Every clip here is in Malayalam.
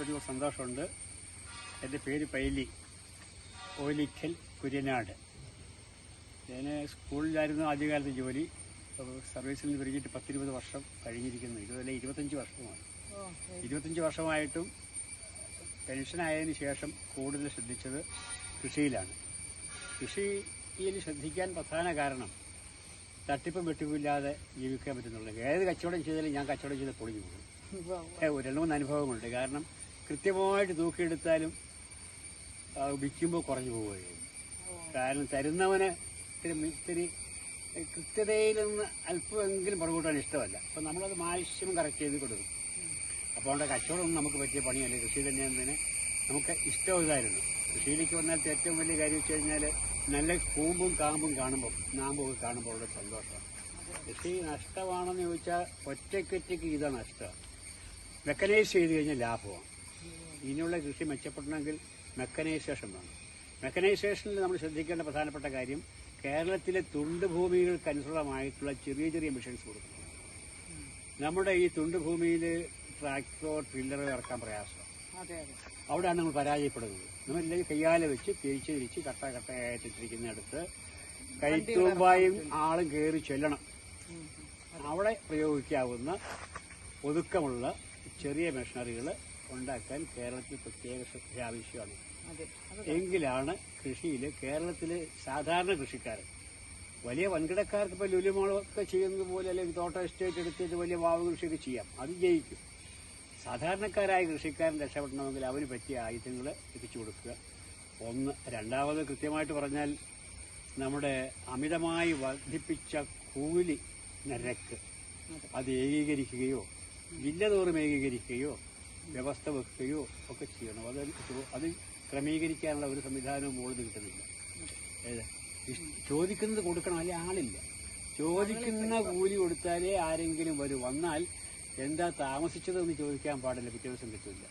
ഒരു സന്തോഷമുണ്ട്. എന്റെ പേര് പൈലി. ഓലിക്കൽ കുര്യനാട്. ഞാൻ സ്കൂളിലായിരുന്നു ആദ്യകാലത്ത് ജോലി. സർവീസിൽ നിന്ന് പിരിഞ്ഞിട്ട് പത്തിരുപത് വർഷം കഴിഞ്ഞിരിക്കുന്നു. ഇരുപതല്ല ഇരുപത്തഞ്ച് വർഷമാണ്. ഇരുപത്തഞ്ച് വർഷമായിട്ടും പെൻഷനായതിന് ശേഷം കൂടുതൽ ശ്രദ്ധിച്ചത് കൃഷിയിലാണ്. കൃഷിയിൽ ശ്രദ്ധിക്കാൻ പ്രധാന കാരണം തട്ടിപ്പും വെട്ടിപ്പില്ലാതെ ജീവിക്കാൻ പറ്റുന്നുള്ളൂ. ഏത് കച്ചവടം ചെയ്താലും ഞാൻ കച്ചവടം ചെയ്ത് പൊളിഞ്ഞു പോകും. ഒരെണ്ണമെന്ന് ഒരു രണ്ട് മൂന്ന് അനുഭവങ്ങളുണ്ട്. കാരണം കൃത്യമായിട്ട് തൂക്കിയെടുത്താലും വിൽക്കുമ്പോൾ കുറഞ്ഞു പോവുകയും കാരണം തരുന്നവന് ഇത്തിരി ഇത്തിരി കൃത്യതയിൽ നിന്ന് അല്പമെങ്കിലും പുറകൂട്ടാൻ ഇഷ്ടമല്ല. അപ്പം നമ്മളത് മാക്സിമം കറക്റ്റ് ചെയ്ത് കൊടുക്കും. അപ്പോൾ അവിടെ കച്ചവടമൊന്നും നമുക്ക് പറ്റിയ പണിയല്ല. കൃഷി തന്നെയാണെന്നതിന് നമുക്ക് ഇഷ്ടമില്ലായിരുന്നു കൃഷിയിലേക്ക് വന്നാൽ ഏറ്റവും വലിയ കാര്യം വെച്ച് കഴിഞ്ഞാൽ നല്ല കൂമ്പും കാമ്പും കാണുമ്പോൾ നാമ്പും ഒക്കെ കാണുമ്പോൾ ഉള്ള സന്തോഷമാണ്. കൃഷി നഷ്ടമാണെന്ന് ചോദിച്ചാൽ ഒറ്റയ്ക്കൊറ്റയ്ക്ക് ഇതാണ് നഷ്ടമാണ് മെക്കനൈസ് ചെയ്ത് കഴിഞ്ഞാൽ ലാഭമാണ്. ഇനിയുള്ള കൃഷി മെച്ചപ്പെടണമെങ്കിൽ മെക്കനൈസേഷൻ വേണം. മെക്കനൈസേഷനിൽ നമ്മൾ ശ്രദ്ധിക്കേണ്ട പ്രധാനപ്പെട്ട കാര്യം കേരളത്തിലെ തുണ്ട് ഭൂമികൾക്ക് അനുസൃതമായിട്ടുള്ള ചെറിയ ചെറിയ മെഷീൻസ് കൊടുക്കണം. നമ്മുടെ ഈ തുണ്ട് ഭൂമിയിൽ ട്രാക്ടറോ ട്രില്ലറോ ഇറക്കാൻ പ്രയാസം. അവിടെയാണ് നമ്മൾ പരാജയപ്പെടുന്നത്. നമ്മളെല്ലാം കയ്യാലെ വെച്ച് തിരിച്ച് തിരിച്ച് കട്ട കട്ടയായിട്ടിരിക്കുന്നിടത്ത് കൈത്തൂമ്പായും ആളും കയറി ചെല്ലണം. അവിടെ പ്രയോഗിക്കാവുന്ന ഒതുക്കമുള്ള ചെറിയ മെഷീനറികൾ ഉണ്ടാക്കാൻ കേരളത്തിൽ പ്രത്യേക ശ്രദ്ധ ആവശ്യമാണ്. എങ്കിലാണ് കൃഷിയിൽ കേരളത്തിലെ സാധാരണ കൃഷിക്കാരൻ വലിയ വൻകിടക്കാർക്ക് ഇപ്പോൾ ലുലിമോളൊക്കെ ചെയ്യുന്നത് പോലെ അല്ലെങ്കിൽ തോട്ട എസ്റ്റേറ്റ് എടുത്തിട്ട് വലിയ വാവ് കൃഷിയൊക്കെ ചെയ്യാം. അത് ജയിക്കും. സാധാരണക്കാരായ കൃഷിക്കാരൻ രക്ഷപ്പെടണമെങ്കിൽ അവന് പറ്റിയ ആയുധങ്ങൾ എത്തിച്ചു കൊടുക്കുക. ഒന്ന് രണ്ടാമത് കൃത്യമായിട്ട് പറഞ്ഞാൽ നമ്മുടെ അമിതമായി വർദ്ധിപ്പിച്ച കൂലി നിരക്ക് അത്. ഏകീകരിക്കുകയോ ജില്ല തോറും ഏകീകരിക്കുകയോ വ്യവസ്ഥ വെക്കുകയോ ഒക്കെ ചെയ്യണം. അത് അത് ക്രമീകരിക്കാനുള്ള ഒരു സംവിധാനവും മുകളിൽ കിട്ടുന്നില്ല. ഏത്? ചോദിക്കുന്നത് കൊടുക്കണം അല്ലെ ആളില്ല. ചോദിക്കുന്ന കൂലി കൊടുത്താലേ ആരെങ്കിലും വരും. വന്നാൽ എന്താ താമസിച്ചതെന്ന് ചോദിക്കാൻ പാടില്ല. പിറ്റേ ദിവസം കിട്ടില്ല.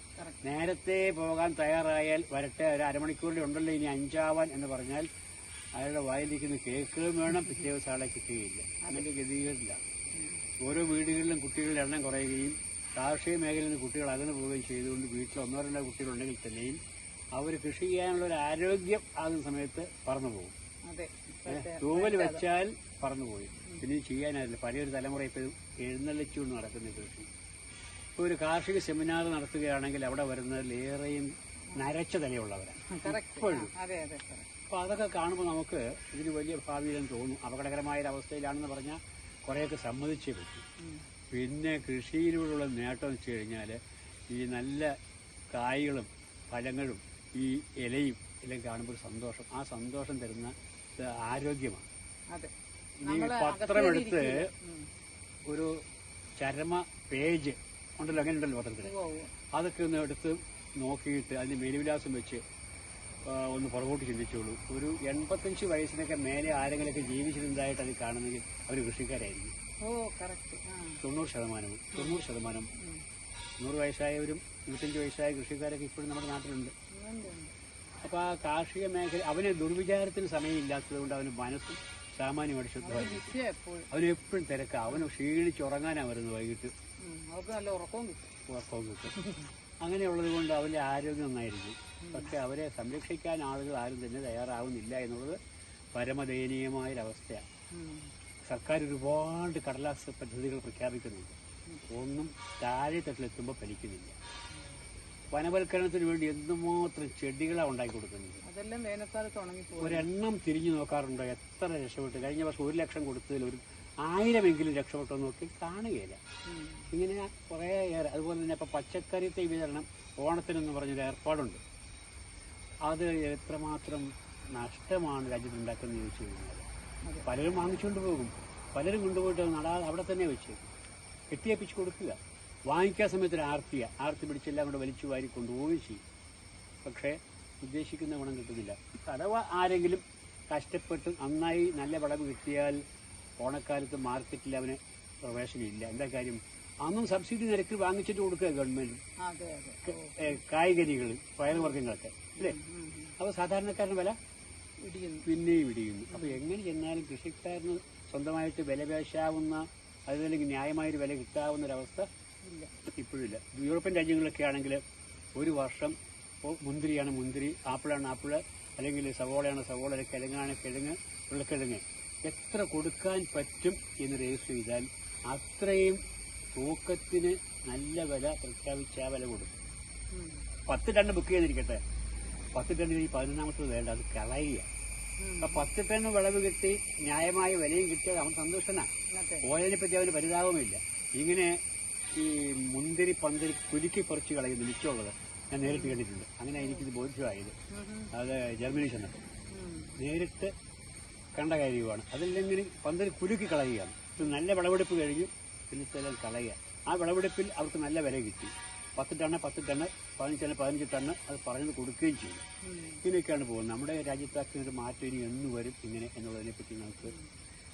നേരത്തെ പോകാൻ തയ്യാറായാൽ വരട്ടെ. ഒരു അരമണിക്കൂറിൽ ഉണ്ടല്ലോ ഇനി അഞ്ചാവാൻ എന്ന് പറഞ്ഞാൽ അയാളുടെ വായിലിരിക്കുന്ന കേൾക്കുകയും വേണം. പിറ്റേ ദിവസം ആളെ കിട്ടുകയില്ല. അങ്ങനെ ഗതികളില്ല ഓരോ വീടുകളിലും കുട്ടികളുടെ എണ്ണം കുറയുകയും കാർഷിക മേഖലയിൽ നിന്ന് കുട്ടികൾ അകന്നു പോവുകയും ചെയ്തുകൊണ്ട് വീട്ടിൽ ഒന്നോ രണ്ടോ കുട്ടികളുണ്ടെങ്കിൽ തന്നെയും അവർ കൃഷി ചെയ്യാനുള്ള ഒരു ആരോഗ്യം ആകുന്ന സമയത്ത് പറന്നു പോകും. തൂവൽ വെച്ചാൽ പറന്നുപോയി പിന്നെ ചെയ്യാനായില്ല. പലയൊരു തലമുറ ഇപ്പോഴും എഴുന്നള്ളിച്ചുകൊണ്ട് നടക്കുന്ന കൃഷി. ഇപ്പോൾ ഒരു കാർഷിക സെമിനാർ നടത്തുകയാണെങ്കിൽ അവിടെ വരുന്നതിലേറെയും നരച്ച തലയുള്ളവരാണ് ഇപ്പോഴും. correct. അപ്പോൾ അതൊക്കെ കാണുമ്പോൾ നമുക്ക് ഇതിന് വലിയ ഭാവിയിലെന്ന് തോന്നും. അപകടകരമായ ഒരു അവസ്ഥയിലാണെന്ന് പറഞ്ഞാൽ കുറേയൊക്കെ സമ്മതിച്ചേ പറ്റും. പിന്നെ കൃഷിയിലൂടെയുള്ള നേട്ടം എന്ന് വെച്ച് കഴിഞ്ഞാൽ ഈ നല്ല കായ്കളും പഴങ്ങളും ഈ ഇലയും എല്ലാം കാണുമ്പോൾ സന്തോഷം. ആ സന്തോഷം തരുന്ന ആരോഗ്യമാണ്. നമ്മൾ പത്രമെടുത്ത് ഒരു ചരമ പേജ് ഉണ്ടല്ലോ അങ്ങനെ ഉണ്ടല്ലോ പത്രത്തിൽ. അതൊക്കെ ഒന്ന് എടുത്ത് നോക്കിയിട്ട് അതിന് മേലുവിലാസം വെച്ച് ഒന്ന് പുറകോട്ട് ചിന്തിച്ചോളൂ. ഒരു എൺപത്തഞ്ച് വയസ്സിനൊക്കെ മേലെ ആരെങ്കിലൊക്കെ ജീവിച്ചിരുന്നതായിട്ട് അത് കാണുന്നെങ്കിൽ അവർ കൃഷിക്കാരായിരിക്കും. തൊണ്ണൂറ് ശതമാനവും തൊണ്ണൂറ് ശതമാനം. നൂറ് വയസ്സായവരും നൂറ്റഞ്ച് വയസ്സായ കൃഷിക്കാരൊക്കെ ഇപ്പോഴും നമ്മുടെ നാട്ടിലുണ്ട്. അപ്പോൾ ആ കാർഷിക മേഖല അവന് ദുർവിചാരത്തിന് സമയമില്ലാത്തത് കൊണ്ട് അവന് മനസ്സും സാമാന്യമായിട്ട് ശുദ്ധമായി അവന് എപ്പോഴും. തിരക്കാം. അവന് ക്ഷീണിച്ച് ഉറങ്ങാനാണ് വരുന്നത് വൈകിട്ട്. നല്ല ഉറക്കവും കിട്ടും. ഉറക്കവും കിട്ടും. അങ്ങനെയുള്ളത് കൊണ്ട് അവന്റെ ആരോഗ്യം നന്നായിരിക്കും. പക്ഷെ അവരെ സംരക്ഷിക്കാൻ ആളുകൾ ആരും തന്നെ തയ്യാറാവുന്നില്ല എന്നുള്ളത് പരമദയനീയമായൊരവസ്ഥയാണ്. സർക്കാർ ഒരുപാട് കടലാസ് പദ്ധതികൾ പ്രഖ്യാപിക്കുന്നുണ്ട്. ഒന്നും താഴെ തട്ടിലെത്തുമ്പോൾ ഫലിക്കുന്നില്ല. വനവൽക്കരണത്തിന് വേണ്ടി എന്തുമാത്രം ചെടികളാണ് ഉണ്ടാക്കി കൊടുക്കുന്നത് അതെല്ലാം വേനൽക്കാലത്ത് ഉണങ്ങിപ്പോകും ഒരെണ്ണം തിരിഞ്ഞു നോക്കാറുണ്ടോ? എത്ര രക്ഷപ്പെട്ടു? കഴിഞ്ഞ വർഷം ഒരു ലക്ഷം കൊടുത്തതിൽ ഒരു ആയിരമെങ്കിലും രക്ഷപ്പെട്ടോ നോക്കി കാണുകയില്ല. ഇങ്ങനെ കുറേ ഏറെ അതുപോലെ തന്നെ ഇപ്പോൾ പച്ചക്കറി തൈ വിതരണം ഓണത്തിനെന്ന് പറഞ്ഞൊരു ഏർപ്പാടുണ്ട്. അത് എത്രമാത്രം നഷ്ടമാണ് രാജ്യത്ത് ഉണ്ടാക്കുന്നത് ചോദിച്ചു കഴിഞ്ഞാൽ. പലരും വാങ്ങിച്ചുകൊണ്ട് പോകും. പലരും കൊണ്ടുപോയിട്ട് നടാതെ അവിടെ തന്നെ വെച്ചേക്കും കെട്ടിയപ്പിച്ച് കൊടുക്കുക. വാങ്ങിക്കാൻ സമയത്ത് ഒരു ആർത്തിയ ആർത്തി പിടിച്ചെല്ലാം കൂടെ വലിച്ചു വാരി കൊണ്ടുപോവുകയും ചെയ്യും. പക്ഷേ ഉദ്ദേശിക്കുന്ന ഗുണം കിട്ടുന്നില്ല. കടവ ആരെങ്കിലും കഷ്ടപ്പെട്ട് നന്നായി നല്ല വിളവ് കിട്ടിയാൽ ഓണക്കാലത്ത് മാർക്കറ്റിൽ അവന് പ്രവേശനമില്ല. എന്താ കാര്യം? അന്നും സബ്സിഡി നിരക്കിൽ വാങ്ങിച്ചിട്ട് കൊടുക്കുക ഗവൺമെന്റ്. കായ്കനികൾ പയറുവർഗങ്ങളൊക്കെ അല്ലേ. അപ്പോൾ സാധാരണക്കാരന് വില ഇടിയുന്നു പിന്നെയും ഇടിയുന്നു അപ്പോൾ എങ്ങനെ ചെന്നാലും കൃഷിക്കാരന് സ്വന്തമായിട്ട് വില പേശാവുന്ന അതുപോലെ ന്യായമായൊരു വില കിട്ടാവുന്ന ഒരവസ്ഥ ഇല്ല. ഇപ്പോഴില്ല. യൂറോപ്യൻ രാജ്യങ്ങളിലൊക്കെ ആണെങ്കിൽ ഒരു വർഷം മുന്തിരിയാണ് മുന്തിരി ആപ്പിളാണ് ആപ്പിൾ അല്ലെങ്കിൽ സവോളയാണ് സവോള കിഴങ്ങാണ് കിഴങ്ങ് ഉരുളക്കിഴങ്ങ്. എത്ര കൊടുക്കാൻ പറ്റും എന്ന് രജിസ്റ്റർ ചെയ്താൽ അത്രയും തൂക്കത്തിന് നല്ല വില പ്രഖ്യാപിച്ച വില കൊടുക്കും. പത്ത് ടണ്ണ് ബുക്ക് ചെയ്തിരിക്കട്ടെ. പത്ത് ടണ്ണിന് ഈ പതിനൊന്നാമത്തത് വേണ്ട അത് കളയുക. അപ്പൊ പത്ത് ടണ്ണ് വിളവ് കിട്ടി ന്യായമായ വിലയും കിട്ടിയത് അവൻ സന്തോഷനാ. ഓയിലിനെ പറ്റി അവന് പരിതാപമില്ല. ഇങ്ങനെ ഈ മുന്തിരി പന്തിരി കുലുക്കി കുറച്ച് കളയുന്നു മിച്ചമുള്ളത് ഞാൻ നേരിട്ട് കണ്ടിട്ടുണ്ട്. അങ്ങനെ എനിക്കിത് ബോധ്യമായത്. അത് ജർമ്മനി ചെന്നപ്പോൾ നേരിട്ട് കണ്ട കാര്യമാണ്. അതില്ലെങ്കിൽ പന്തിരി കുലുക്കി കളയുകയാണ്. ഇത് നല്ല വിളവെടുപ്പ് കഴിഞ്ഞു പിന്നെ സ്ഥലം കളയുക. ആ വിളവെടുപ്പിൽ അവർക്ക് നല്ല വില കിട്ടി. പത്ത് ടണ്ണ് പത്ത് ടണ്ണ് പതിനഞ്ച് ടണ്ണ് പതിനഞ്ച് ടണ്ണ് അത് പറഞ്ഞു കൊടുക്കുകയും ചെയ്യും. ഇങ്ങനെയൊക്കെയാണ് പോകുന്നത്. നമ്മുടെ രാജ്യത്താക്കി ഒരു മാറ്റം ഇനി എന്ന് വരും ഇങ്ങനെ എന്നുള്ളതിനെ പറ്റി നമുക്ക്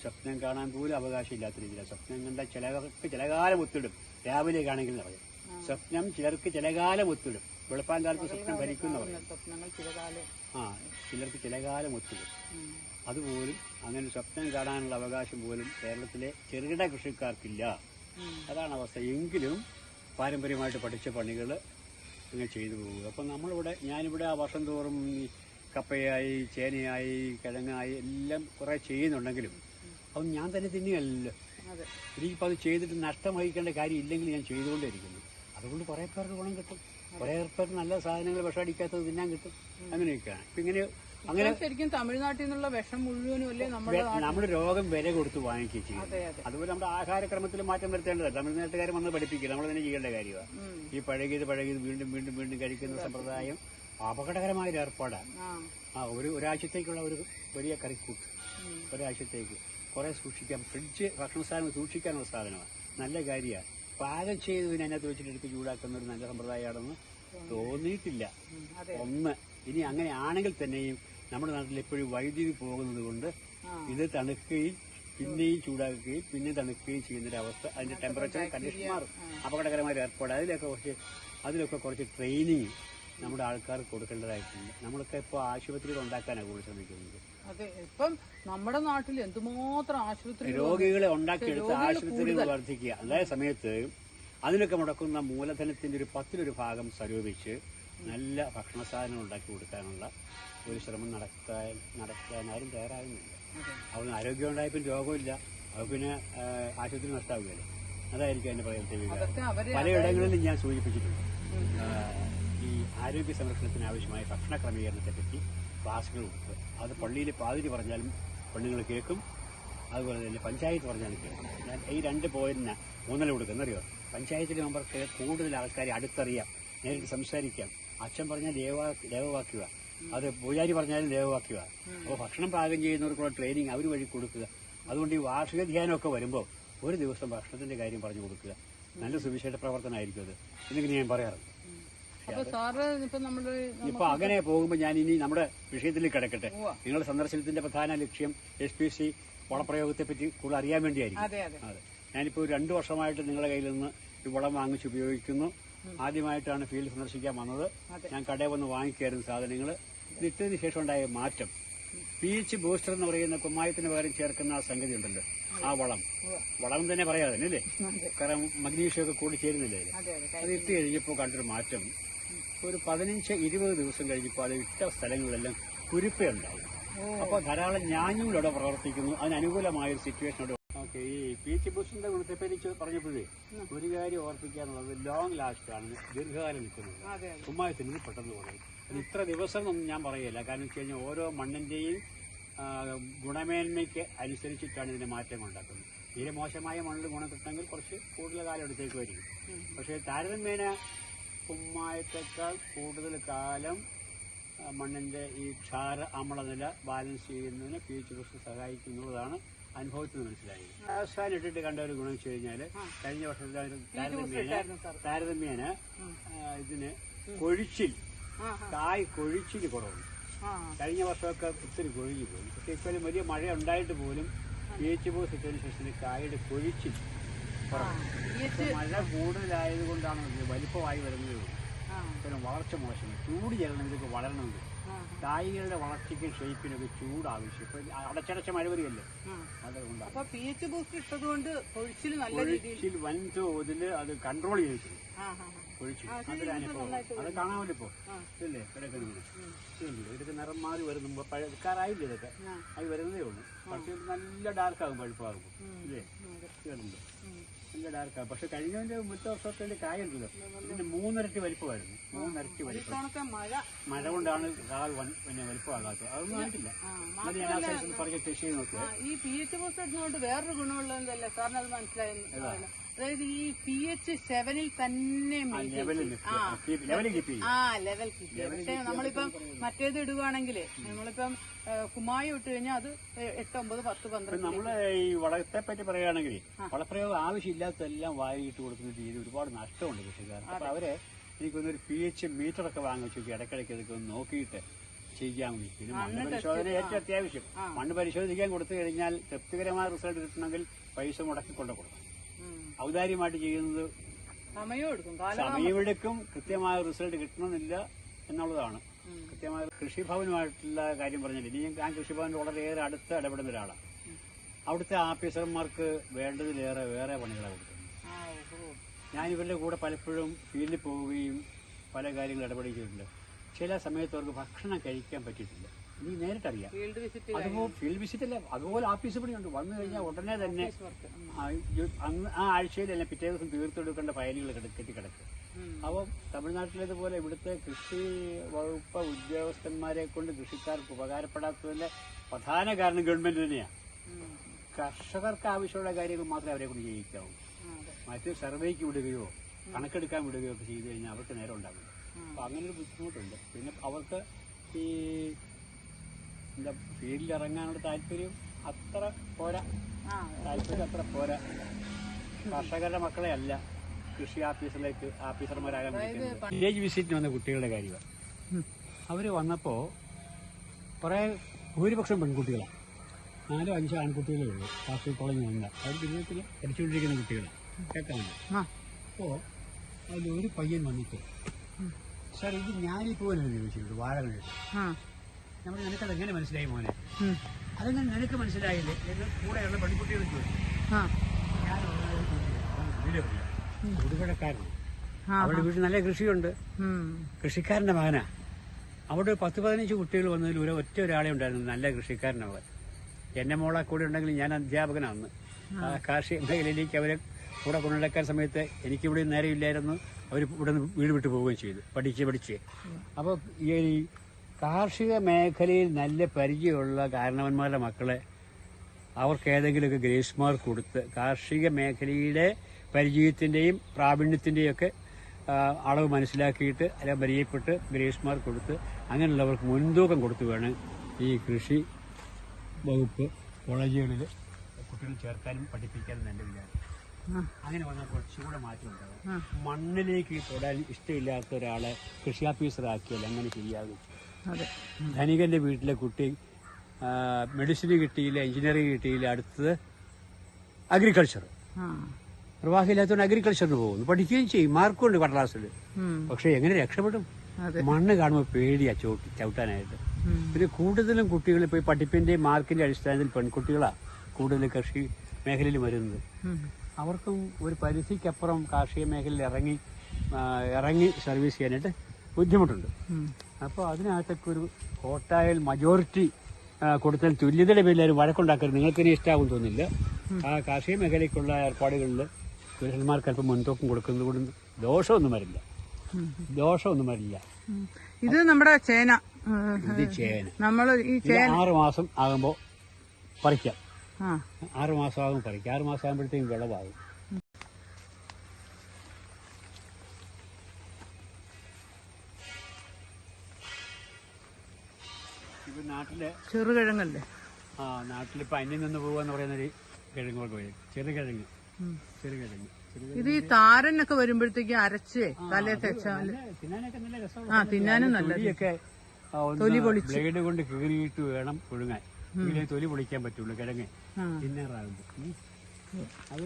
സ്വപ്നം കാണാൻ പോലും അവകാശമില്ലാത്ത രീതിയിലാണ്. സ്വപ്നം കണ്ട ചിലർക്ക് ചില കാലം ഒത്തിടും രാവിലേക്കാണെങ്കിൽ എന്ന് പറയും സ്വപ്നം ചിലർക്ക് ചില കാലം ഒത്തിടും. വെളുപ്പാൻ കാലത്ത് സ്വപ്നം ഭരിക്കുന്നവർ ആ ചിലർക്ക് ചില കാലം ഒത്തിടും. അതുപോലും അങ്ങനെ സ്വപ്നം കാണാനുള്ള അവകാശം പോലും കേരളത്തിലെ ചെറുകിട കൃഷിക്കാർക്കില്ല. അതാണ് അവസ്ഥ. എങ്കിലും പാരമ്പര്യമായിട്ട് പഠിച്ച പണികൾ ഇങ്ങനെ ചെയ്തു പോകുക. അപ്പം നമ്മളിവിടെ ഞാനിവിടെ ആ വർഷം തോറും കപ്പയായി ചേനയായി കിഴങ്ങായി എല്ലാം കുറേ ചെയ്യുന്നുണ്ടെങ്കിലും അത് ഞാൻ തന്നെ തിന്നുകയല്ലോ. എനിക്കിപ്പോൾ അത് ചെയ്തിട്ട് നഷ്ടം വഹിക്കേണ്ട കാര്യം ഇല്ലെങ്കിൽ ഞാൻ ചെയ്തുകൊണ്ടേയിരിക്കുന്നു. അതുകൊണ്ട് കുറേ പേർക്ക് ഗുണം കിട്ടും. കുറേ പേർക്ക് നല്ല സാധനങ്ങൾ വിഷം അടിക്കാത്തത് തിന്നാൻ കിട്ടും. അങ്ങനെയൊക്കെയാണ്. ഇപ്പം ഇങ്ങനെ അങ്ങനെ ശരിക്കും തമിഴ്നാട്ടിൽ നിന്നുള്ള വിഷം മുഴുവനും അല്ലേ നമ്മുടെ നമ്മൾ രോഗം വില കൊടുത്ത് വാങ്ങിക്കുക ചെയ്യും. അതുപോലെ നമ്മുടെ ആഹാരക്രമത്തിൽ മാറ്റം വരുത്തേണ്ടത് തമിഴ്നാട്ടുകാർ വന്ന് പഠിപ്പിക്കുക നമ്മൾ തന്നെ ചെയ്യേണ്ട കാര്യമാണ്. ഈ പഴകിയത് പഴകിയത് വീണ്ടും വീണ്ടും വീണ്ടും കഴിക്കുന്ന സമ്പ്രദായം അപകടകരമായ ഒരു ഏർപ്പാടാണ് ആ ഒരു ഒരാഴ്ചത്തേക്കുള്ള ഒരു വലിയ കറിക്കൂട്ട്. ഒരാഴ്ചത്തേക്ക്. കുറെ സൂക്ഷിക്കാം. ഫ്രിഡ്ജ് ഭക്ഷണ സാധനം സൂക്ഷിക്കാനുള്ള സാധനമാണ്. നല്ല കാര്യമാണ്. പാകം ചെയ്തതിന് അതിനകത്ത് വെച്ചിട്ട് എടുത്ത് ചൂടാക്കുന്ന ഒരു നല്ല സമ്പ്രദായമാണെന്ന് തോന്നിയിട്ടില്ല. ഒന്ന്. ഇനി അങ്ങനെ ആണെങ്കിൽ തന്നെയും നമ്മുടെ നാട്ടിൽ എപ്പോഴും വൈദ്യുതി പോകുന്നത് കൊണ്ട് ഇത് തണുക്കുകയും പിന്നെയും ചൂടാക്കുകയും പിന്നെ തണുക്കുകയും ചെയ്യുന്ന ഒരു അവസ്ഥ അതിന്റെ ടെമ്പറേച്ചർ കണ്ടീഷൻ മാറും. അപകടകരമായി ഏർപ്പെടാം. ഏർപ്പാട് അതിലൊക്കെ കുറച്ച് അതിലൊക്കെ കുറച്ച് ട്രെയിനിങ് നമ്മുടെ ആൾക്കാർ കൊടുക്കേണ്ടതായിട്ടുണ്ട്. നമ്മളൊക്കെ ഇപ്പോൾ ആശുപത്രികൾ ഉണ്ടാക്കാനാണ് കൂടുതൽ ശ്രമിക്കുന്നത്. അതെ. ഇപ്പം നമ്മുടെ നാട്ടിൽ എന്തുമാത്രം ആശുപത്രി രോഗികളെ ഉണ്ടാക്കിയെടുത്ത് ആശുപത്രികൾ വർദ്ധിക്കുക. അതേ സമയത്ത് അതിനൊക്കെ മുടക്കുന്ന മൂലധനത്തിന്റെ ഒരു പത്തിലൊരു ഭാഗം സ്വരൂപിച്ച് നല്ല ഭക്ഷണ സാധനം ഉണ്ടാക്കി കൊടുക്കാനുള്ള ഒരു ശ്രമം നടത്താൻ നടത്താൻ ആരും തയ്യാറാകുന്നില്ല ആരോഗ്യം ഉണ്ടായപ്പോൾ രോഗമില്ല. അവ പിന്നെ ആശുപത്രി നഷ്ടാവുകയല്ലേ അതായിരിക്കും എന്റെ പ്രകൃതി പലയിടങ്ങളിലും ഞാൻ സൂചിപ്പിച്ചിട്ടുണ്ട്. ഈ ആരോഗ്യ സംരക്ഷണത്തിന് ആവശ്യമായ ഭക്ഷണ ക്രമീകരണത്തെ പറ്റി ക്ലാസ്സുകൾ കൊടുക്കുക. അത് പള്ളിയിൽ പാതിരി പറഞ്ഞാലും പെണ്ണുങ്ങൾ കേൾക്കും. അതുപോലെ തന്നെ പഞ്ചായത്ത് പറഞ്ഞാലും കേൾക്കും. ഞാൻ ഈ രണ്ട് പോയിന്റിന് ഊന്നൽ കൊടുക്കുന്നറിയോ പഞ്ചായത്തിലെ മെമ്പർക്ക് കൂടുതൽ ആൾക്കാരെ അടുത്തറിയാം. നേരിട്ട് സംസാരിക്കാം. അച്ഛൻ പറഞ്ഞ ദേവ ദേവവാക്കുക അത് പൂജാരി പറഞ്ഞാലും ദേവവാക്കുക അപ്പോൾ ഭക്ഷണം പാകം ചെയ്യുന്നവർക്കുള്ള ട്രെയിനിങ് അവർ വഴി കൊടുക്കുക. അതുകൊണ്ട് ഈ വാർഷിക ധ്യാനമൊക്കെ വരുമ്പോൾ ഒരു ദിവസം ഭക്ഷണത്തിന്റെ കാര്യം പറഞ്ഞു കൊടുക്കുക. നല്ല സുവിശേഷ പ്രവർത്തനമായിരിക്കും അത്. എന്നിങ്ങനെ ഞാൻ പറയാറുണ്ട് അപ്പൊ ഇപ്പൊ അങ്ങനെ പോകുമ്പോൾ ഞാൻ ഇനി നമ്മുടെ വിഷയത്തിൽ കിടക്കട്ടെ. നിങ്ങളുടെ സന്ദർശനത്തിന്റെ പ്രധാന ലക്ഷ്യം എസ് പി സി വളപ്രയോഗത്തെ പറ്റി കൂടുതൽ അറിയാൻ വേണ്ടിയായിരിക്കും. അതെ ഞാനിപ്പോൾ രണ്ടു വർഷമായിട്ട് നിങ്ങളുടെ കയ്യിൽ നിന്ന് ഈ വളം വാങ്ങിച്ച് ഉപയോഗിക്കുന്നു. ആദ്യമായിട്ടാണ് ഫീൽഡ് സന്ദർശിക്കാൻ വന്നത്. ഞാൻ കടയിൽ വന്ന് വാങ്ങിക്കായിരുന്നു സാധനങ്ങൾ ഇട്ടതിന് ശേഷം ഉണ്ടായ മാറ്റം. പി എച്ച് ബൂസ്റ്റർ എന്ന് പറയുന്ന കുമ്മായത്തിന് പകരം ചേർക്കുന്ന ആ സംഗതി ഉണ്ടല്ലോ. ആ വളം. വളം തന്നെ പറയാതെ അല്ലേ? കാരണം മഗ്നീഷ്യം ഒക്കെ കൂടി ചേരുന്നില്ലേ? അതെ ഇട്ട് കഴിഞ്ഞപ്പോൾ കണ്ടൊരു മാറ്റം. ഒരു പതിനഞ്ച് ഇരുപത് ദിവസം കഴിഞ്ഞപ്പോൾ അത് ഇട്ട സ്ഥലങ്ങളിലെല്ലാം കുരുപ്പയുണ്ടായി അപ്പോൾ ധാരാളം ഞാഞ്ഞൂലവിടെ പ്രവർത്തിക്കുന്നു. അതിനനുകൂലമായ ഒരു സിറ്റുവേഷൻ ഓക്കെ ഈ പി ടി ബുഷിന്റെ ഗുണത്തെപ്പറ്റി പറഞ്ഞപ്പോഴേ ഒരു കാര്യം ഓർപ്പിക്കാന്നുള്ളത് ലോങ് ലാസ്റ്റ് ആണ്. ദീർഘകാലം നിൽക്കുന്നത്. കുമ്മായത്തിന് പെട്ടെന്ന് കുറയും അത് ഇത്ര ദിവസം ഒന്നും ഞാൻ പറയില്ല. കാരണം വെച്ച് കഴിഞ്ഞാൽ ഓരോ മണ്ണിന്റെയും ഗുണമേന്മയ്ക്ക് അനുസരിച്ചിട്ടാണ് ഇതിന്റെ മാറ്റങ്ങൾ ഉണ്ടാക്കുന്നത് തീരെ മോശമായ മണ്ണിൽ ഗുണം കിട്ടണമെങ്കിൽ കുറച്ച് കൂടുതൽ കാലം എടുത്തേക്ക് വരും. പക്ഷേ താരതമ്യേന കുമ്മായത്തേക്കാൾ കൂടുതൽ കാലം മണ്ണിന്റെ ഈ ക്ഷാര അമ്ലനില ബാലൻസ് ചെയ്യുന്നതിന് പി എച്ച് ബുഷ് സഹായിക്കുന്നുള്ളതാണ് അനുഭവത്തിൽ മനസ്സിലായി. അവസാനം ഇട്ടിട്ട് കണ്ട ഒരു ഗുണം വെച്ച് കഴിഞ്ഞാൽ കഴിഞ്ഞ വർഷത്തിൽ താരതമ്യേന താരതമ്യേന ഇതിന് കൊഴിച്ചിൽ കായ് കൊഴിച്ചിൽ കുറവുണ്ട്. കഴിഞ്ഞ വർഷമൊക്കെ ഒത്തിരി കൊഴിഞ്ഞു പോയി. പക്ഷേ ഇപ്പോഴും വലിയ മഴ ഉണ്ടായിട്ട് പോലും പി എച്ച് ബോസ് ഇട്ടതിന് ശേഷം കായയുടെ കൊഴിച്ചിൽ മഴ കൂടുതലായത് കൊണ്ടാണ് വലിപ്പമായി വരുന്നത്. വളർച്ച മോശം. ചൂട് ചെല്ലണം ഇതൊക്കെ വളരണമെങ്കിൽ കായ്കളുടെ വളർച്ചയ്ക്കും ഷേപ്പിനൊക്കെ ചൂട് ആവശ്യം ഇപ്പൊ അടച്ചടച്ച മഴ വരികയല്ലേ അതുകൊണ്ടാണ്. അപ്പൊ പി എച്ച് ഇട്ടതുകൊണ്ട് കൊഴിച്ചിൽ നല്ല രീതിയിൽ വൻതോതിൽ അത് കൺട്രോൾ ചെയ്തു നന്നായിട്ട് അത് കാണാമല്ലോ ഇപ്പോ. ഇല്ലേ? കിടക്കുന്നത് ഇതൊക്കെ നിറം മാറി വരുന്നു. പഴക്കാറായില്ല ഇതൊക്കെ. അത് വരുന്നതേ ഉള്ളൂ. പക്ഷേ നല്ല ഡാർക്ക് ആകും പഴുപ്പാകുമ്പോൾ ഇല്ലേ? അതെ. നല്ല പക്ഷെ കഴിഞ്ഞതിന്റെ മുറ്റ വർഷത്തിന്റെ കായുണ്ടല്ലോ ഇതിന്റെ മൂന്നിരട്ടി വലിപ്പമായിരുന്നു. മൂന്നിരട്ടി വലിപ്പം. മഴ. കൊണ്ടാണ് കാൽ വൻ- പിന്നെ വലിപ്പമാകാത്തത് അതൊന്നും ആയിട്ടില്ല അത് ഞാൻ ആ സൈസിൽ പറഞ്ഞ കൃഷി ചെയ്ത് ഈ പി എച്ച് പുസ്തകത്തിനോട്ട് വേറൊരു ഗുണമുള്ളതല്ലേ സാറിന് അത് മനസ്സിലായെന്ന് അതായത് ഈ പി എച്ച് സെവനിൽ തന്നെ ആ ലെവൽ പക്ഷെ നമ്മളിപ്പം മറ്റേത് ഇടുകയാണെങ്കിൽ നമ്മളിപ്പം കുമായി കുമ്മായി ഇട്ട് കഴിഞ്ഞാൽ അത് എട്ട് ഒമ്പത് പത്ത് പന്ത്രണ്ട് നമ്മൾ ഈ വളത്തെ പറ്റി പറയുകയാണെങ്കിൽ വളപ്രയോഗം ആവശ്യമില്ലാത്തതെല്ലാം വാരിയിട്ട് കൊടുക്കുന്ന രീതി ഒരുപാട് നഷ്ടമുണ്ട് കൃഷിക്കാരൻ അപ്പൊ അവർ എനിക്കൊന്നൊരു പി എച്ച് മീറ്റർ ഒക്കെ വാങ്ങിച്ചു ഇടക്കിടയ്ക്ക് ഇടയ്ക്കിടയ്ക്ക് ഇതൊക്കെ ഒന്ന് നോക്കിയിട്ട് ചെയ്യാൻ വേണ്ടി. പിന്നെ മണ്ണ് പരിശോധന ഏറ്റവും അത്യാവശ്യം. മണ്ണ് പരിശോധിക്കാൻ കൊടുത്തു കഴിഞ്ഞാൽ തൃപ്തികരമായ റിസൾട്ട് കിട്ടണമെങ്കിൽ പൈസ മുടക്കി കൊണ്ടു കൊടുക്കണം. ഔദാര്യമായിട്ട് ചെയ്യുന്നത് സമയമെടുക്കും. കൃത്യമായ റിസൾട്ട് കിട്ടണമെന്നില്ല എന്നുള്ളതാണ്. കൃത്യമായ കൃഷിഭവനുമായിട്ടുള്ള കാര്യം പറഞ്ഞില്ല? ഇനി ഞാൻ കൃഷിഭവനിൽ വളരെയേറെ അടുത്ത് ഇടപെടുന്ന ഒരാളാണ്. അവിടുത്തെ ആഫീസർമാർക്ക് വേണ്ടതിലേറെ വേറെ പണികളാണ് കൊടുക്കുന്നത്. ഞാൻ ഇവരുടെ കൂടെ പലപ്പോഴും ഫീൽഡിൽ പോവുകയും പല കാര്യങ്ങൾ ഇടപെടുകയുണ്ട് ചില സമയത്ത് അവർക്ക് ഭക്ഷണം കഴിക്കാൻ പറ്റിയിട്ടില്ല. നീ നേരിട്ടറിയാം അതുപോലെ ഫീൽഡ് വിസിറ്റ് അല്ല അതുപോലെ ഓഫീസ് പണിയുണ്ട് വന്നു കഴിഞ്ഞാൽ ഉടനെ തന്നെ അന്ന് ആ, ആഴ്ചയിൽ ആഴ്ചയിലല്ല പിറ്റേ ദിവസം തീർത്തെടുക്കേണ്ട ഫയലുകൾ കെട്ടി കിടക്കും അപ്പോൾ തമിഴ്നാട്ടിലേതുപോലെ ഇവിടുത്തെ കൃഷി വകുപ്പ് ഉദ്യോഗസ്ഥന്മാരെ കൊണ്ട് കൃഷിക്കാർക്ക് ഉപകാരപ്പെടാത്തതിന്റെ പ്രധാന കാരണം ഗവൺമെന്റ് തന്നെയാണ് കർഷകർക്ക് ആവശ്യമുള്ള കാര്യങ്ങൾ മാത്രമേ അവരെ കൊണ്ട് ചെയ്യിക്കാവൂ മറ്റ് സർവേക്ക് വിടുകയോ കണക്കെടുക്കാൻ വിടുകയോ ഒക്കെ ചെയ്തു കഴിഞ്ഞാൽ അവർക്ക് നേരം ഉണ്ടാവില്ല. അപ്പൊ അങ്ങനെ ഒരു ബുദ്ധിമുട്ടുണ്ട്. പിന്നെ അവർക്ക് ഈ എന്താ ഫീൽഡിൽ ഇറങ്ങാനുള്ള താല്പര്യം? അത്ര പോരാ. താല്പര്യം അത്ര പോരാ. കർഷകരുടെ മക്കളെ അല്ല. കൃഷി ഓഫീസിലേക്ക് ഓഫീസർമാരാകാൻ വില്ലേജ് വിസിറ്റിന് വന്ന കുട്ടികളുടെ കാര്യമാണ് അവർ വന്നപ്പോൾ കുറേ ഭൂരിപക്ഷം പെൺകുട്ടികളാണ് നാലോ അഞ്ചോ ആൺകുട്ടികളേ ഉള്ളൂ. കാസർഗോഡ് കോളേജിൽ വന്ന അവർ ജീവിതത്തിൽ പഠിച്ചുകൊണ്ടിരിക്കുന്ന കുട്ടികളാണ് കേട്ടാണ് അപ്പോൾ ഒരു പയ്യൻ വന്നിട്ട് സാർ ഇത് ഞാനിപ്പോൾ ചോദിച്ചിട്ടുണ്ട് വാഴ കണ്ടിട്ട് നമ്മൾ നിനക്കത് എങ്ങനെ മനസ്സിലായി മോനെ. അതെങ്ങനെ നിനക്ക് മനസ്സിലായില്ലേ? എന്ന് കൂടെയുള്ള പെൺകുട്ടികൾ ചോദിച്ചു. അവരുടെ വീട്ടിൽ നല്ല കൃഷിയുണ്ട്. കൃഷിക്കാരന്റെ മകനാ. അവിടെ പത്ത് പതിനഞ്ച് കുട്ടികൾ വന്നതിൽ ഒരു ഒറ്റ ഒരാളെ ഉണ്ടായിരുന്നു. നല്ല കൃഷിക്കാരനവൻ എന്നെ മോളെ കൂടെ ഉണ്ടെങ്കിൽ ഞാൻ അധ്യാപകനാണ്. ആ. കാർഷിക മേഖലയിലേക്ക് അവരെ കൂടെ കൊണ്ടുനടക്കാൻ സമയത്ത് എനിക്കിവിടെ നേരെയില്ലായിരുന്നു അവർ ഇവിടെ നിന്ന് വീട് വിട്ടു പോവുകയും ചെയ്തു. പഠിച്ച് പഠിച്ച്. അപ്പോൾ ഈ കാർഷിക മേഖലയിൽ നല്ല പരിചയമുള്ള കാരണവന്മാരുടെ മക്കളെ അവർക്ക് ഏതെങ്കിലുമൊക്കെ ഗ്രേസ് മാർക്ക് കൊടുത്ത് കാർഷിക മേഖലയുടെ പരിചയത്തിന്റെയും പ്രാവീണ്യത്തിന്റെയും ഒക്കെ അളവ് മനസ്സിലാക്കിയിട്ട് അല്ലെ പരിചയപ്പെട്ട് ഗ്രേസ് മാർക്ക് കൊടുത്ത് അങ്ങനെയുള്ളവർക്ക് മുൻതൂക്കം കൊടുത്തു വേണം ഈ കൃഷി വകുപ്പ് കോളേജുകളിൽ കുട്ടികൾ ചേർക്കാനും പഠിപ്പിക്കാനും നല്ല വിചാരം. അങ്ങനെ വന്നാൽ കുറച്ചുകൂടെ മാറ്റം ഉണ്ടാകും മണ്ണിലേക്ക് തൊടാൻ ഇഷ്ടമില്ലാത്ത ഒരാളെ കൃഷി ഓഫീസറാക്കിയാൽ അങ്ങനെ ശരിയാകും. അതെ. ധനികന്റെ വീട്ടിലെ കുട്ടി മെഡിസിൻ മെഡിസിന് കിട്ടിയില്ല എഞ്ചിനീയറിംഗ് കിട്ടിയില്ല അടുത്തത് അഗ്രികൾച്ചർ പ്രവാഹമില്ലാത്തവൻ അഗ്രികൾച്ചറിന് പോകുന്നു. പഠിക്കുകയും ചെയ്യും. മാർക്കുണ്ട് കടലാസിൽ. പക്ഷെ എങ്ങനെ രക്ഷപ്പെടും? മണ്ണ് കാണുമ്പോൾ പേടിയാ ചോട്ടി ചവിട്ടാനായിട്ട്. പിന്നെ കൂടുതലും കുട്ടികൾ ഇപ്പോൾ പഠിപ്പിന്റെ മാർക്കിന്റെ അടിസ്ഥാനത്തിൽ പെൺകുട്ടികളാണ് കൂടുതൽ കൃഷി മേഖലയിൽ വരുന്നത്. അവർക്കും ഒരു പരിധിക്കപ്പുറം കാർഷിക മേഖലയിൽ ഇറങ്ങി ഇറങ്ങി സർവീസ് ചെയ്യാനായിട്ട് ബുദ്ധിമുട്ടുണ്ട്. അപ്പോൾ അതിനകത്തൊക്കെ ഒരു കോട്ടായിൽ മജോറിറ്റി കൊടുത്താൽ തുല്യതയുടെ പേരിൽ ഒരു വഴക്കുണ്ടാക്കരുത്. നിങ്ങൾക്ക് ഇനി ഇഷ്ടമാകും തോന്നില്ല ആ കാർഷിക മേഖലയ്ക്കുള്ള ഏർപ്പാടുകളിൽ പുരുഷന്മാർക്ക് അല്പം മുൻതൂക്കം കൊടുക്കുന്നത് കൊണ്ട് ദോഷമൊന്നും വരില്ല. ദോഷമൊന്നും വരില്ല. ഇത് നമ്മുടെ ചേന. ഇത് ചേന. നമ്മൾ ഈ ചേന ആറ് മാസം ആകുമ്പോൾ പറിക്കാം. ആറ് മാസം ആകുമ്പോൾ പറിക്കാം. ആറ് മാസം ആകുമ്പോഴത്തേക്കും വിളവാകും. നാട്ടിലെ ചെറുകിഴങ്ങല്ലേ? ആ നാട്ടിലിപ്പോൾ അന്യം നിന്ന് പറയുന്ന പറയുന്നൊരു കിഴങ്ങൊക്കെ വരും ചെറുകിഴങ്ങ്. ചെറുകിഴങ്ങ്. ഇത് ഈ താരനൊക്കെ വരുമ്പോഴത്തേക്ക് അരച്ചേ തലേ തെച്ചാൽ ആ തിന്നാനും നല്ല തൊലി ആ, ബ്ലേഡ് കൊണ്ട് കീറിയിട്ട് വേണം പുഴുങ്ങാൻ. ഇതിലെ തൊലി പൊളിക്കാൻ പറ്റുള്ളൂ കിഴങ്ങ്. തിന്നാറാകുമ്പോൾ. അത്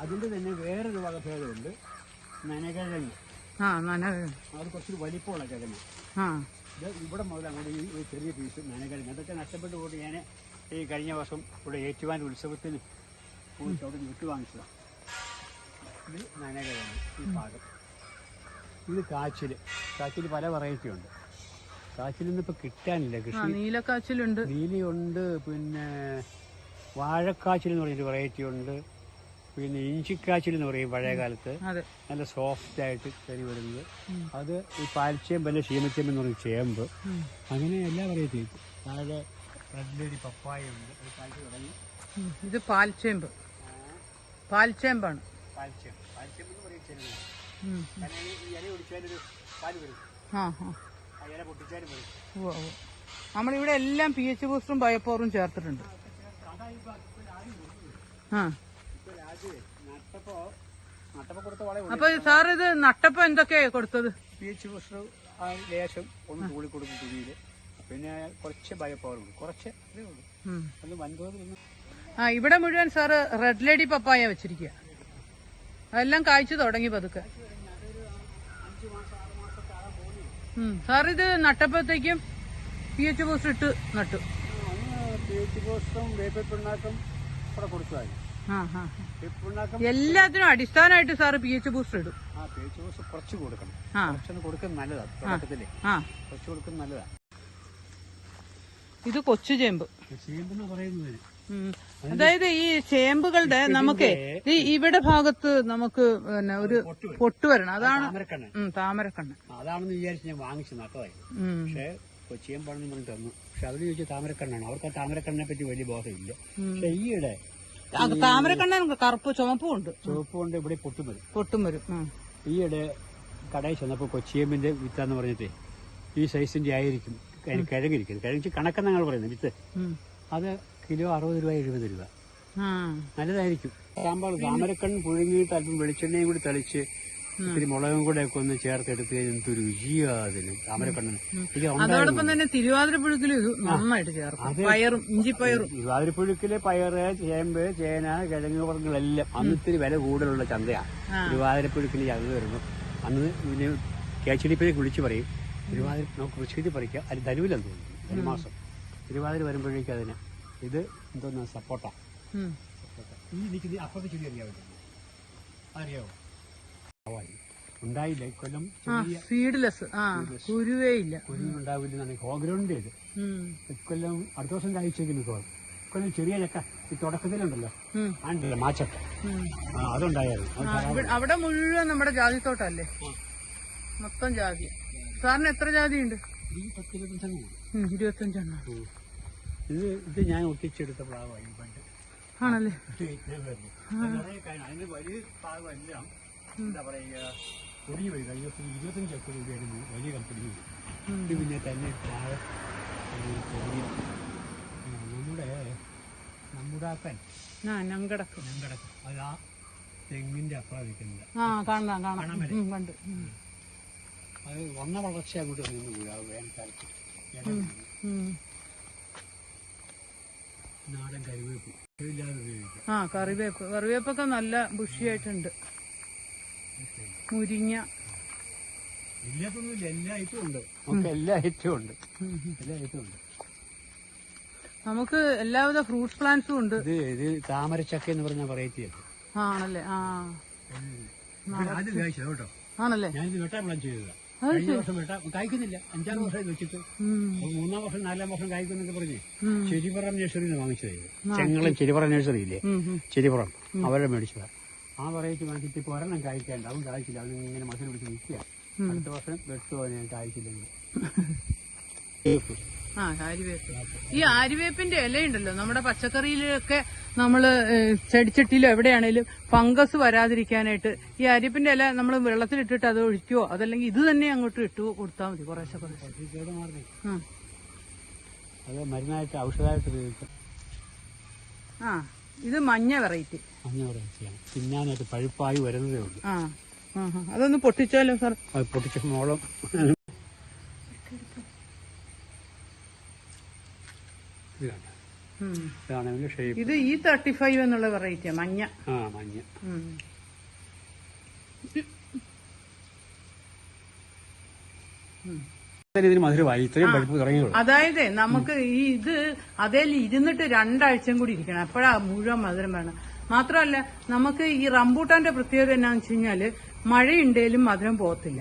അതിന്റെ തന്നെ വേറൊരു വകഭേദമുണ്ട്. നനകിഴങ്ങ്. അത് കുറച്ചൊരു വലിപ്പമുള്ള കിഴങ്ങ്. ആ. ഇത് ഇവിടെ മുതൽ അങ്ങോട്ട് ഈ ഒരു ചെറിയ പീസ് നനകിഴങ്ങ് അതൊക്കെ നഷ്ടപ്പെട്ടു പോയിട്ട് ഞാൻ ഈ കഴിഞ്ഞ വർഷം ഇവിടെ ഏറ്റുവാൻ ഉത്സവത്തിന് പോയിട്ട് അവിടെ വിട്ടു വാങ്ങിച്ചതാണ് ഇത് നനകിഴങ്ങ് ഈ ഭാഗം. ഇത് കാച്ചിൽ കാച്ചിൽ പല വെറൈറ്റി ഉണ്ട്. കാച്ചിലൊന്നും ഇപ്പൊ കിട്ടാനില്ല. കൃഷി നീലക്കാച്ചിലുണ്ട്. നീലയുണ്ട് പിന്നെ വാഴക്കാച്ചിൽ എന്ന് പറഞ്ഞൊരു വെറൈറ്റി ഉണ്ട്. പിന്നെ ഇഞ്ചിക്കാച്ചിൽ എന്ന് പറയും പഴയ കാലത്ത് നല്ല സോഫ്റ്റ് ആയിട്ട് കരി വരുന്നത്. അത് ഈ പാൽച്ചേമ്പ് അല്ലെ ക്ഷീമച്ചേമ്പ് എന്ന് പറയും ചേമ്പ്. അങ്ങനെ എല്ലാ വെറൈറ്റി താഴെ റെഡ് ലേഡി പപ്പായ ഉണ്ട്. ഇത് പാൽച്ചേമ്പ്. പാൽച്ചേമ്പാണ്. പാൽച്ചേമ്പ്. പാൽച്ചേമ്പ് എന്ന് പറയും ചേമ്പ് ഉം. കാരണം ഈ ഇല ഒടിച്ചാലൊരു പാൽ വരും. ആ ആ. ഇല പൊട്ടിച്ചാലും വരും. ഉവ്വ്. നമ്മളിവിടെ എല്ലാം പി എച്ച് ബൂസ്റ്ററും ബയോപ്പോറും ചേർത്തിട്ടുണ്ട്. ആ. അപ്പൊ സാർ ഇത് നട്ടപ്പ എന്തൊക്കെയാ കൊടുത്തത്? പി എച്ച് ബൂസ്റ്റർ ആ ലേശം ഒന്ന് തൂളി കൊടുക്കും തുണിയിൽ. പിന്നെ കുറച്ച് ഉണ്ട്. കുറച്ച് അതേ ഉള്ളൂ. ഉം. വൻതോതിൽ ആ ഇവിടെ മുഴുവൻ സാറ് റെഡ് ലേഡി പപ്പായ വെച്ചിരിക്കുക അതെല്ലാം കായ്ച്ചു തുടങ്ങി പതുക്കെ. സാർ ഇത് നട്ടപ്പോഴത്തേക്കും പി എച്ച് ബൂസ്റ്റർ ഇട്ട് നട്ടു. പി എച്ച് ബൂസ്റ്ററും വേപ്പിൽ പിണ്ണാക്കും കൂടെ കൊടുത്തതായി. എല്ലാത്തിനും അടിസ്ഥാനമായിട്ട് സാറ് പി എച്ച് ബൂസ്റ്റർ ഇടും. ആ പി എച്ച് ബൂസ്റ്റർ കുറച്ച് കൊടുക്കണം. ആ. കുറച്ചൊന്ന് കൊടുക്കുന്നത് നല്ലതാണ് തുടക്കത്തിൽ. ആ. കുറച്ച് കൊടുക്കുന്നത് നല്ലതാണ് ഇത് കൊച്ചു ചേമ്പ്. അതായത് ഈ ചേമ്പുകളുടെ നമുക്ക് ഈ ഇവിടെ ഭാഗത്ത് നമുക്ക് പിന്നെ ഒരു പൊട്ട് വരണം. അതാണ് താമരക്കണ്ണ്. അതാണെന്ന് വിചാരിച്ച് ഞാൻ വാങ്ങിച്ചു നട്ടതായി. പക്ഷേ കൊച്ചിയമ്പാണെന്ന് പറഞ്ഞു തന്നു പക്ഷെ അവർ ചോദിച്ചാൽ താമരക്കണ്ണാണ്? അവർക്ക് ആ താമരക്കണ്ണിനെ പറ്റി വലിയ ബോധമില്ല. പക്ഷെ ഈയിടെ താമരക്കണ്ണൻ കറുപ്പ് ചുമപ്പും ഉണ്ട് ചുവപ്പ് ഉണ്ട് ഇവിടെ പൊട്ടും വരും. പൊട്ടും വരും. ഉം. ഈയിടെ കടയിൽ ചെന്നപ്പോൾ കൊച്ചിയമ്മിന്റെ വിത്താന്ന് പറഞ്ഞിട്ടേ ഈ സൈസിന്റെ ആയിരിക്കും അതിന് കിഴങ്ങിരിക്കുന്നത്. കിഴങ്ങ് കണക്കെന്ന് ഞങ്ങൾ പറയുന്നത് വിത്ത്. ഉം. അത് കിലോ അറുപത് രൂപ എഴുപത് രൂപ. ആ. നല്ലതായിരിക്കും. സാമ്പാർ താമരക്കണ്ണ് പുഴുങ്ങിയിട്ട് അല്പം വെളിച്ചെണ്ണയും കൂടി തളിച്ച് ഇത്തിരി മുളകും കൂടെ ഒക്കെ ഒന്ന് ചേർത്തെടുത്ത് കഴിഞ്ഞാൽ എന്തൊരു രുചിയാ അതിന് അതോടൊപ്പം തന്നെ തിരുവാതിര പുഴുക്കിലും ഇത് നന്നായിട്ട് ചേർക്കും. പയറും ഇഞ്ചിപ്പയറും. തിരുവാതിരപ്പുഴുക്കിലെ പയറ് ചേമ്പ് ചേന കിഴങ്ങ് വർഗങ്ങളെല്ലാം അന്ന് ഇത്തിരി വില കൂടുതലുള്ള ചന്തയാണ് തിരുവാതിരപ്പുഴുക്കിന് തിരുവാതിരപ്പുഴുക്കിൽ ചന്ത വരുന്നു. അന്ന് പിന്നെ കേച്ചടിപ്പിലേക്ക് വിളിച്ചു പറയും. തിരുവാതിര നമുക്ക് കൃഷി പറിക്കാം. അത് ധനുവിലെന്ന് തോന്നുന്നു. ഒരു മാസം തിരുവാതിര വരുമ്പോഴേക്കും അതിന് ഇത് എന്തോന്നാ? സപ്പോട്ട. സപ്പോട്ട. ഈ നിൽക്കുന്ന അപ്പുറത്തെ ചെടി അറിയാവോ? ആവായി. ഉണ്ടായില്ല ഇക്കൊല്ലം സീഡ്ലെസ് കുരുവേ ഇല്ല കുരുണ്ടാവില്ലെന്നാണ് ഹോഗ്രൗണ്ട് ചെയ്ത്. ഇക്കൊല്ലം അടുത്ത ദിവസം കാഴ്ചയ്ക്ക് ഇക്കൊല്ലം ചെറിയ ചക്ക ഈ തുടക്കത്തിലുണ്ടല്ലോ. ആണ്ടല്ലോ മാച്ചക്ക. അതുണ്ടായിരുന്നു. അവിടെ മുഴുവൻ നമ്മുടെ ജാതിത്തോട്ടല്ലേ മൊത്തം ജാതി. സാറിന് എത്ര ജാതി ഉണ്ട് ഇരുപത്തഞ്ചെണ്ണം. ഇത് ഇത് ഞാൻ ഒട്ടിച്ചെടുത്ത പ്ലാവായി പണ്ട്. ആണല്ലേ? ഇത് ഞാൻ വരുന്നു. അത് നിറയെ കായ- അതിന്റെ വലിയ പ്ലാവെല്ലാം എന്താ പറയുക പോയി കഴിഞ്ഞ ദിവസം ഇരുപത്തഞ്ച് ഒക്കെ രൂപയായിരുന്നു വലിയ കമ്പനി. ഇത് പിന്നെ തന്നെ താഴെ നമ്മുടെ നമ്മുടാക്കൻ അപ്പൻ. ആ ഞങ്ങടക്ക്. അത് ആ തെങ്ങിന്റെ അപ്പുറം നിൽക്കുന്നത്. കണ്ട്. അത് വന്ന വളർച്ച അങ്ങോട്ട് നിന്ന് വീഴാവും വേനൽക്കാലത്ത്. നാടൻ കറിവേപ്പ്. ഇല്ലാതെ ഉപയോഗിക്കാം. ആ കറിവേപ്പ്. കറിവേപ്പൊക്കെ നല്ല ബുഷിയായിട്ടുണ്ട്. മുരിങ്ങ. ഇല്ലാത്തൊന്നുമില്ല എല്ലാ ഐറ്റവും ഉണ്ട്. നമുക്ക് എല്ലാ ഐറ്റവും ഉണ്ട്. എല്ലാ ഐറ്റവും ഉണ്ട്. നമുക്ക് എല്ലാവിധ ഫ്രൂട്ട്സ് പ്ലാന്റ്സും ഉണ്ട്. ഇത് ഇത് താമരച്ചക്ക എന്ന് പറഞ്ഞ വെറൈറ്റി ആണ് ആ, ആണല്ലേ? ആ. ആദ്യം കേട്ടോ. ആണല്ലേ? ഞാനിത് വെട്ടാൻ പ്ലാൻ ചെയ്തതാ. കഴിഞ്ഞ വർഷം വെട്ടാ കായ്ക്കുന്നില്ല അഞ്ചാറ് വർഷം വെച്ചിട്ട്. മൂന്നാം വർഷം നാലാം വർഷം കായ്ക്കുന്നൊക്കെ പറഞ്ഞ് ചെരിപ്പുറം നഴ്സറിന്ന് നിന്ന് ചെങ്ങളും ചെരിപ്പുറം നഴ്സറി ഇല്ലേ. ചെരിപ്പുറം അവരെ മേടിച്ചതാ. ആ വെറൈറ്റി വാങ്ങിച്ചിട്ട് ഇപ്പോൾ ഒരെണ്ണം കായ്ക്കാണ്ട് അതും കായ്ച്ചില്ല അത് ഇങ്ങനെ മസിൽ പിടിച്ച് നിൽക്കുക. അടുത്ത വർഷം വെട്ടുമോ ഞാൻ കായ്ച്ചില്ലെങ്കിൽ ആ ആര്യവേപ്പ്. ഈ ആരിവേപ്പിന്റെ ഇലയുണ്ടല്ലോ. നമ്മുടെ പച്ചക്കറിയിലൊക്കെ നമ്മൾ ഏഹ്, ചെടിച്ചട്ടിയിലോ എവിടെയാണേലും ഫംഗസ് വരാതിരിക്കാനായിട്ട് ഈ അരിപ്പിന്റെ ഇല നമ്മൾ വെള്ളത്തിലിട്ടിട്ട് അത് ഒഴിക്കുവോ? അതല്ലെങ്കിൽ ഇത് തന്നെ അങ്ങോട്ട് ഇട്ടു കൊടുത്താൽ മതി കുറേശ്ശെ കുറേശ്ശെ. കേടുമാറുന്നേ ഉം. അത് മരുന്നായിട്ട് ഔഷധമായിട്ട് ഉപയോഗിക്കാം. ആ. ഇത് മഞ്ഞ വെറൈറ്റി മഞ്ഞ വെറൈറ്റിയാണ് തിന്നാനായിട്ട് പഴുപ്പായി വരുന്നതേ ഉള്ളൂ. ആ. അതൊന്ന് പൊട്ടിച്ചാലോ സാർ? അത് പൊട്ടിച്ച മോളം. ഇത് ഈ തേർട്ടി ഫൈവ് എന്നുള്ള വെറൈറ്റിയാ മഞ്ഞ. ആ മഞ്ഞ. ഉം. ഇതിന് മധുരമായി. ഇത്രയും പഴുപ്പ് തുടങ്ങിയുള്ളൂ അതായത് നമുക്ക് ഈ ഇത് അതേൽ ഇരുന്നിട്ട് രണ്ടാഴ്ചയും കൂടി ഇരിക്കണം. അപ്പോഴാ മുഴുവൻ മധുരം വേണം. മാത്രമല്ല നമുക്ക് ഈ റംബൂട്ടാന്റെ പ്രത്യേകത എന്നാന്ന് വെച്ച് കഴിഞ്ഞാൽ മഴയുണ്ടേലും മധുരം പോകത്തില്ല.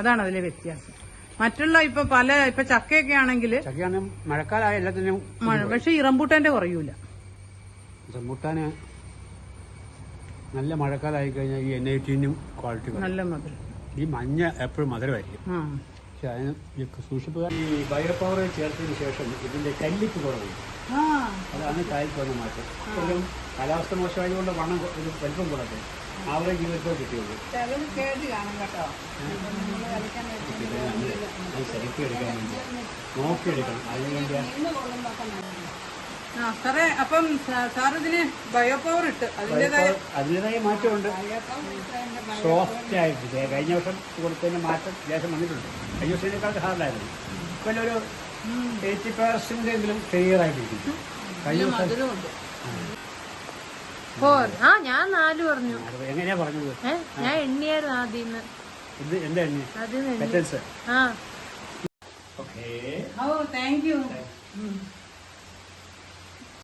അതാണ് അതിലെ വ്യത്യാസം. മറ്റുള്ള ഇപ്പൊ പല ഇപ്പൊ ചക്കയൊക്കെ ആണെങ്കിൽ ചക്കയാണ് മഴക്കാലമായ എല്ലാത്തിനും മഴ പക്ഷെ ഈ റംബൂട്ടാന്റെ കുറയൂല. റംബൂട്ടാന് നല്ല മഴക്കാലായി കഴിഞ്ഞാൽ ഈ എൻ ഐ ടിനും ക്വാളിറ്റി. നല്ല മധുരം. ഈ മഞ്ഞ എപ്പോഴും മധുരമായിരിക്കും. അതിന് ഈ ബയോപവർ ചേർത്തതിന് ശേഷം ഇതിന്റെ കല്ലിപ്പ് കുറവ്. അതാണ് കായ്ക്ക് വന്ന മാറ്റം ഇപ്പോഴും കാലാവസ്ഥ മോശമായതുകൊണ്ട് വണ്ണം ഇത് വലിപ്പം കൂടട്ടെ ആവറേജ് ജീവിതത്തിൽ കിട്ടിയുള്ളൂ സെലക്ട് എടുക്കാൻ വേണ്ടി. നോക്കിയെടുക്കണം. അതിന് വേണ്ടിയാണ് ആ സാറേ അപ്പം സാ- സാർ ഇതിന് ബയോ പവർ ഇട്ട് അതിന്റേതായ അതിന്റെതായ മാറ്റമുണ്ട്. സോഫ്റ്റ് ആയിട്ട്. കഴിഞ്ഞ വർഷം കൊടുത്തതിന്റെ മാറ്റം ലേശം വന്നിട്ടുണ്ട്. കഴിഞ്ഞ വർഷത്തിനേക്കാൾ ഹാർഡായിരുന്നു ഇപ്പം ഒരു എയ്റ്റി പെർസെന്റ് എങ്കിലും ക്ലിയർ ആയിട്ടിരിക്കും കഴിഞ്ഞ വർഷം ആ. ഞാൻ നാല് പറഞ്ഞു. എങ്ങനെയാ പറഞ്ഞത്? ഞാൻ എണ്ണിയായിരുന്നു ആദ്യം എന്താ എണ്ണ? അത് ആ. Okay oh thank you